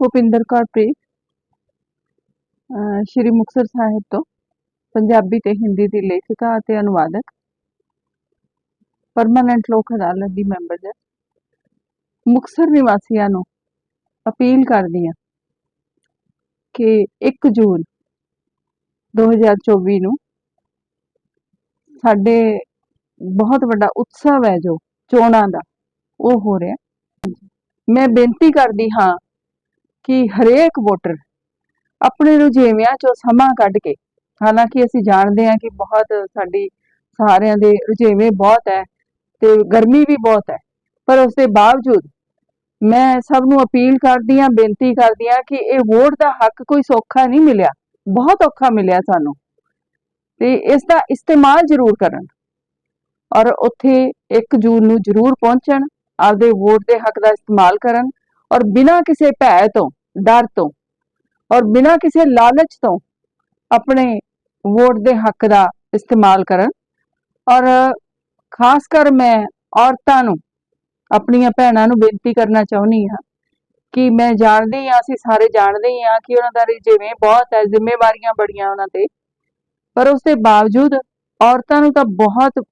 ਭੁਪਿੰਦਰ ਕੌਰ ਪ੍ਰੀਤ ਅਹ, ਸ਼੍ਰੀ ਮੁਕਤਸਰ ਸਾਹਿਬ ਤੋਂ ਪੰਜਾਬੀ ਤੇ ਹਿੰਦੀ ਦੀ ਲੇਖਿਕਾ ਅਤੇ ਅਨੁਵਾਦਕ ਪਰਮਾਨੈਂਟ ਲੋਕ ਅਦਾਲਤ ਦੀ ਮੈਂਬਰ ਹੈ ਮੁਕਤਸਰ ਨਿਵਾਸੀਆਂ ਨੂੰ ਅਪੀਲ ਕਰਦੀ ਹਾਂ ਕਿ 1 ਜੂਨ 2024 ਨੂੰ ਸਾਡੇ ਬਹੁਤ ਵੱਡਾ ਉਤਸਵ ਹੈ ਜੋ ਚੋਣਾਂ ਦਾ, ਉਹ ਹੋ ਰਿਹਾ। ਮੈਂ ਬੇਨਤੀ ਕਰਦੀ ਹਾਂ ਕਿ ਹਰੇਕ ਵੋਟਰ ਆਪਣੇ ਰੁਝੇਵਿਆਂ ਚੋਂ ਸਮਾਂ ਕੱਢ ਕੇ, ਹਾਲਾਂਕਿ ਅਸੀਂ ਜਾਣਦੇ ਹਾਂ ਕਿ ਬਹੁਤ ਸਾਡੀ ਸਾਰਿਆਂ ਦੇ ਰੁਝੇਵੇਂ ਬਹੁਤ ਹੈ ਤੇ ਗਰਮੀ ਵੀ ਬਹੁਤ ਹੈ, ਪਰ ਉਸ ਦੇ ਬਾਵਜੂਦ ਮੈਂ ਸਭ ਨੂੰ ਅਪੀਲ ਕਰਦੀ ਹਾਂ, ਬੇਨਤੀ ਕਰਦੀ ਹਾਂ ਕਿ ਇਹ ਵੋਟ ਦਾ ਹੱਕ ਕੋਈ ਸੌਖਾ ਨਹੀਂ ਮਿਲਿਆ, ਬਹੁਤ ਔਖਾ ਮਿਲਿਆ ਸਾਨੂੰ ਤੇ ਇਸ ਦਾ ਇਸਤੇਮਾਲ ਜ਼ਰੂਰ ਕਰਨ ਔਰ ਉੱਥੇ 1 ਜੂਨ ਨੂੰ ਜ਼ਰੂਰ ਪਹੁੰਚਣ, ਆਪਦੇ ਵੋਟ ਦੇ ਹੱਕ ਦਾ ਇਸਤੇਮਾਲ ਕਰਨ ਔਰ ਬਿਨਾਂ ਕਿਸੇ ਭੈ ਤੋਂ, ਡਰ ਤੋਂ ਔਰ ਬਿਨਾਂ ਕਿਸੇ ਲਾਲਚ ਤੋਂ ਆਪਣੇ ਵੋਟ ਦੇ ਹੱਕ ਦਾ ਇਸਤੇਮਾਲ ਕਰਨ ਔਰ ਖਾਸ ਕਰ ਮੈਂ ਔਰਤਾਂ ਨੂੰ, ਆਪਣੀਆਂ ਭੈਣਾਂ ਨੂੰ ਬੇਨਤੀ ਕਰਨਾ ਚਾਹੁੰਦੀ ਹਾਂ ਕਿ ਮੈਂ ਜਾਣਦੀ ਹਾਂ, ਅਸੀਂ ਸਾਰੇ ਜਾਣਦੇ ਹੀ ਹਾਂ ਕਿ ਉਹਨਾਂ ਦਾ ਜਿਵੇਂ ਬਹੁਤ ਹੈ, ਜ਼ਿੰਮੇਵਾਰੀਆਂ ਬੜੀਆਂ ਉਹਨਾਂ ਤੇ ਪਰ ਉਸ ਦੇ ਬਾਵਜੂਦ ਔਰਤਾਂ ਨੂੰ ਤਾਂ ਬਹੁਤ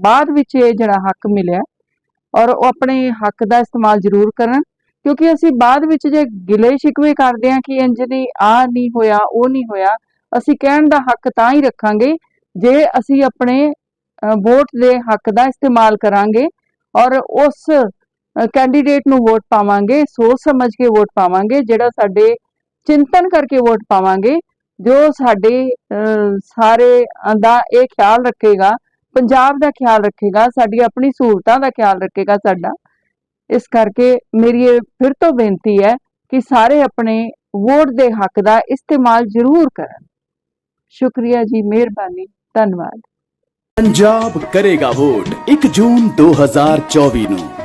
ਬਾਅਦ ਵਿੱਚ ਇਹ ਜਿਹੜਾ ਹੱਕ ਮਿਲਿਆ ਔਰ ਉਹ ਆਪਣੇ ਹੱਕ ਦਾ ਇਸਤੇਮਾਲ ਜ਼ਰੂਰ ਕਰਨ ਕਿਉਂਕਿ ਅਸੀਂ ਬਾਅਦ ਵਿੱਚ ਜੇ ਗਿਲੇ ਸ਼ਿਕਵੇ ਕਰਦੇ ਹਾਂ ਕਿ ਇੰਜ ਨਹੀਂ ਆ ਨਹੀਂ ਹੋਇਆ, ਉਹ ਨਹੀਂ ਹੋਇਆ, ਅਸੀਂ ਕਹਿਣ ਦਾ ਹੱਕ ਤਾਂ ਹੀ ਰੱਖਾਂਗੇ, ਜੇ ਅਸੀਂ ਆਪਣੇ ਵੋਟ ਦੇ ਹੱਕ ਦਾ ਇਸਤੇਮਾਲ ਕਰਾਂਗੇ ਔਰ ਉਸ ਕੈਂਡੀਡੇਟ ਨੂੰ ਵੋਟ ਪਾਵਾਂਗੇ, ਸੋਚ ਸਮਝ ਕੇ ਵੋਟ ਪਾਵਾਂਗੇ, ਜਿਹੜਾ ਸਾਡੇ ਚਿੰਤਨ ਕਰਕੇ ਵੋਟ ਪਾਵਾਂਗੇ, ਜੋ ਸਾਡੇ ਸਾਰੇ ਦਾ ਇਹ ਖਿਆਲ ਰੱਖੇਗਾ, ਪੰਜਾਬ ਦਾ ਖਿਆਲ ਰੱਖੇਗਾ, ਸਾਡੀ ਆਪਣੀ ਸਹੂਲਤਾਂ ਦਾ ਖਿਆਲ ਰੱਖੇਗਾ ਸਾਡਾ। ਇਸ ਕਰਕੇ ਮੇਰੀ ਇਹ ਫਿਰ ਤੋਂ ਬੇਨਤੀ ਹੈ ਕਿ ਸਾਰੇ ਆਪਣੇ ਵੋਟ ਦੇ ਹੱਕ ਦਾ ਇਸਤੇਮਾਲ ਜ਼ਰੂਰ ਕਰਨ। ਸ਼ੁਕਰੀਆ ਜੀ, ਮਿਹਰਬਾਨੀ, ਧੰਨਵਾਦ। ਪੰਜਾਬ ਕਰੇਗਾ ਵੋਟ 1 ਜੂਨ 2024 ਨੂੰ।